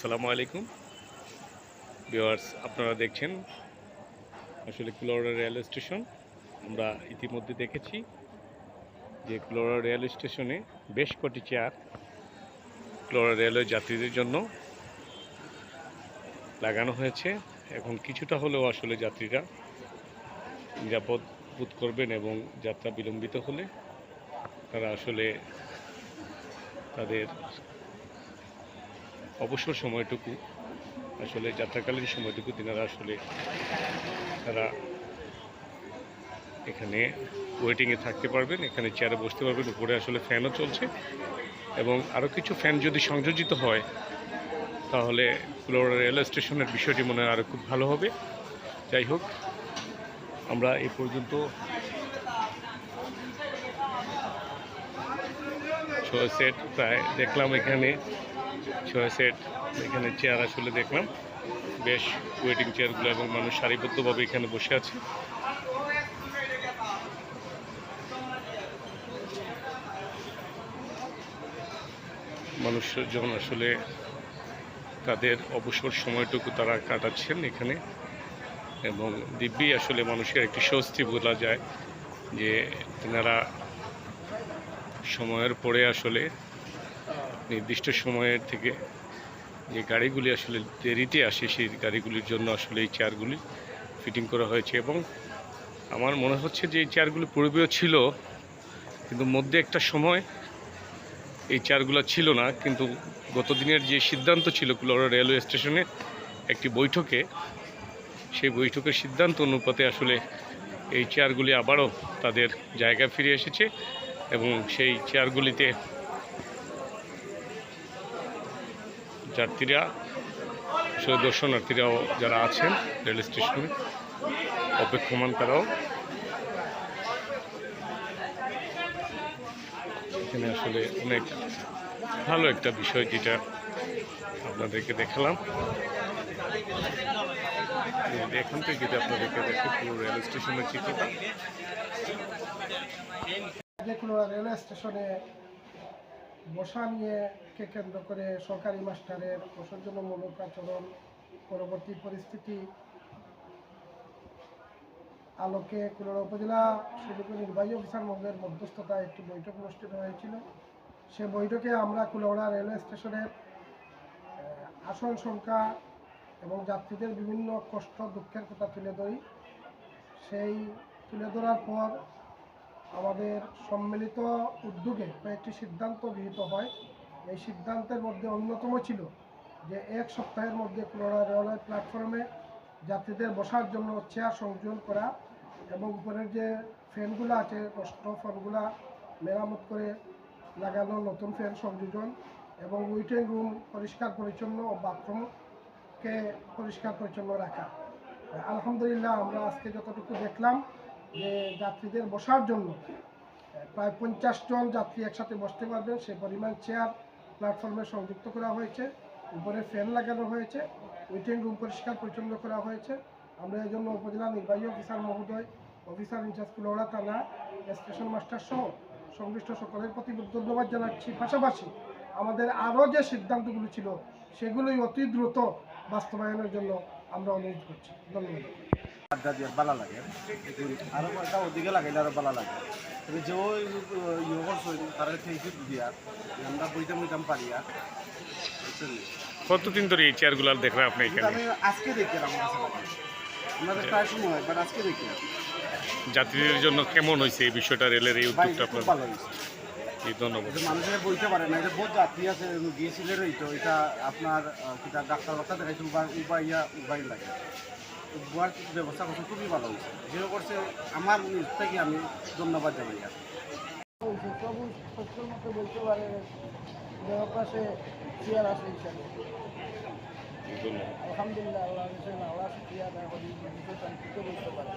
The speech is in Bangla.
আসসালামু আলাইকুম। ভিওয়ার্স আপনারা দেখছেন আসলে কুলোরা রেল স্টেশন। আমরা ইতিমধ্যে দেখেছি যে কুলোরা রেল স্টেশনে বেশ কটি চেয়ার কুলোরা রেলওয়ে যাত্রীদের জন্য লাগানো হয়েছে। এখন কিছুটা হলেও আসলে যাত্রীরা নিরাপদ বোধ করবেন এবং যাত্রা বিলম্বিত হলে তারা আসলে তাদের অবসর সময়টুকু, আসলে যাত্রাকালীন সময়টুকু তিনারা আসলে তারা এখানে ওয়েটিংয়ে থাকতে পারবেন, এখানে চেয়ারে বসতে পারবেন, উপরে আসলে ফ্যানও চলছে এবং আরও কিছু ফ্যান যদি সংযোজিত হয়, তাহলে কুলোরা রেল স্টেশনের বিষয়টি মনে হয় আরও খুব ভালো হবে। যাই হোক, আমরা এ পর্যন্ত ছয় সেট প্রায় দেখলাম এখানে। ছয় সেট এখানে চেয়ার আসলে দেখলাম। বেশ ওয়েটিং চেয়ারগুলো এবং মানুষ সারিবদ্ধভাবে এখানে বসে আছে। মানুষজন আসলে তাদের অবসর সময়টুকু তারা কাটাচ্ছেন এখানে এবং দিব্যি আসলে মানুষের একটি স্বস্তি বলা যায় যে তেনারা সময়ের পরে আসলে নির্দিষ্ট সময়ের থেকে যে গাড়িগুলি আসলে দেরিতে আসে, সেই গাড়িগুলির জন্য আসলে এই চেয়ারগুলি ফিটিং করা হয়েছে এবং আমার মনে হচ্ছে যে এই চেয়ারগুলি পূর্বেও ছিল, কিন্তু মধ্যে একটা সময় এই চেয়ারগুলো ছিল না, কিন্তু গত দিনের যে সিদ্ধান্ত ছিল কুলোরা রেলওয়ে স্টেশনে একটি বৈঠকে, সেই বৈঠকের সিদ্ধান্ত অনুপাতে আসলে এই চেয়ারগুলি আবারও তাদের জায়গায় ফিরে এসেছে এবং সেই চেয়ারগুলিতে যাত্রীরা আসলে দর্শনার্থীরাও যারা আছেন রেল স্টেশনে, অপেক্ষমান তারাও। এখানে আসলে অনেক ভালো একটা বিষয় যেটা আপনাদেরকে দেখালাম। এখান থেকে যদি আপনাদেরকে দেখে পুরো রেল স্টেশনের চিত্রটা। যেগুলো রেলওয়ে স্টেশনে বসা নিয়ে কে কেন্দ্র করে সরকারি মাস্টারের অসহ্যমূলক আচরণ, পরবর্তী পরিস্থিতি, আলোকে কুলোড়া উপজেলা সুযোগ্য নির্বাহী অফিসার মহলের মধ্যস্থতায় একটি বৈঠক অনুষ্ঠিত হয়েছিল। সে বৈঠকে আমরা কুলোড়া রেলওয়ে স্টেশনের আসন সংখ্যা এবং যাত্রীদের বিভিন্ন কষ্ট দুঃখের কথা তুলে ধরি। সেই তুলে ধরার পর আমাদের সম্মিলিত উদ্যোগে কয়েকটি সিদ্ধান্ত গৃহীত হয়। এই সিদ্ধান্তের মধ্যে অন্যতম ছিল যে এক সপ্তাহের মধ্যে কুলোড়া রেলওয়ে প্ল্যাটফর্মে যাত্রীদের বসার জন্য চেয়ার সংযোজন করা এবং উপরের যে ফ্যানগুলো আছে নষ্ট ফ্যানগুলা মেরামত করে লাগানো নতুন ফ্যান সংযোজন এবং ওয়েটিং রুম পরিষ্কার পরিচ্ছন্ন ও বাথরুমকে পরিষ্কার পরিচ্ছন্ন রাখা। আলহামদুলিল্লাহ আমরা আজকে যতটুকু দেখলাম যে যাত্রীদের বসার জন্য। প্রায় পঞ্চাশ জন যাত্রী একসাথে বসতে পারবেন। সে পরিমাণ চেয়ার প্ল্যাটফর্মে সংযুক্ত করা হয়েছে। উপরে ফ্যান লাগানো হয়েছে। ওয়েটিং রুম পরিষ্কার পরিচ্ছন্ন করা হয়েছে। আমরা এই জন্য উপজেলা নির্বাহী অফিসার মহোদয় অফিসার ইনচার্জ কুলোড়া থানা স্টেশন মাস্টার সহ সংশ্লিষ্ট সকলের প্রতি ধন্যবাদ জানাচ্ছি। পাশাপাশি আমাদের আরও যে সিদ্ধান্তগুলো ছিল, সেগুলোই অতি দ্রুত বাস্তবায়নের জন্য আমরা অনুরোধ করছি। ধন্যবাদ। আড্ডা দিয়ে ভালো লাগে। আরও কয়েকটা ওদিকে লাগাইলে আরও ভালো লাগে। তবে যে ওই ইয়ে করছ তারা থেকে দিয়া আমরা বইতাম বইতাম পারিয়া বুঝছেন? কতদিন ধরে এই চেয়ারগুলো দেখলেন আপনি এখানে? আমি আজকে দেখি আমার কাছে লাগে আমাদের প্রায় সময় হয় বাট আজকে দেখি। যাত্রীদের জন্য কেমন হয়েছে এই বিষয়টা রেলের এই উদ্যোগটা আপনার? ভালো হয়েছে। এই ধন্যবাদ। মানুষের বইতে পারে না এটা বহুত যাত্রী আছে গিয়েছিলেন তো এটা আপনার ডাক্তার দেখাইছে উবার উবার ইয়া উবাই লাগে। উবার ব্যবস্থা করছে, খুবই ভালো হয়েছে। যে করছে, আমার থেকে আমি ধন্যবাদ জানাই প্রভু আছে আলহামদুলিল্লাহ, আল্লাহ আল্লাহ শুক্রিয়া বলতে পারে।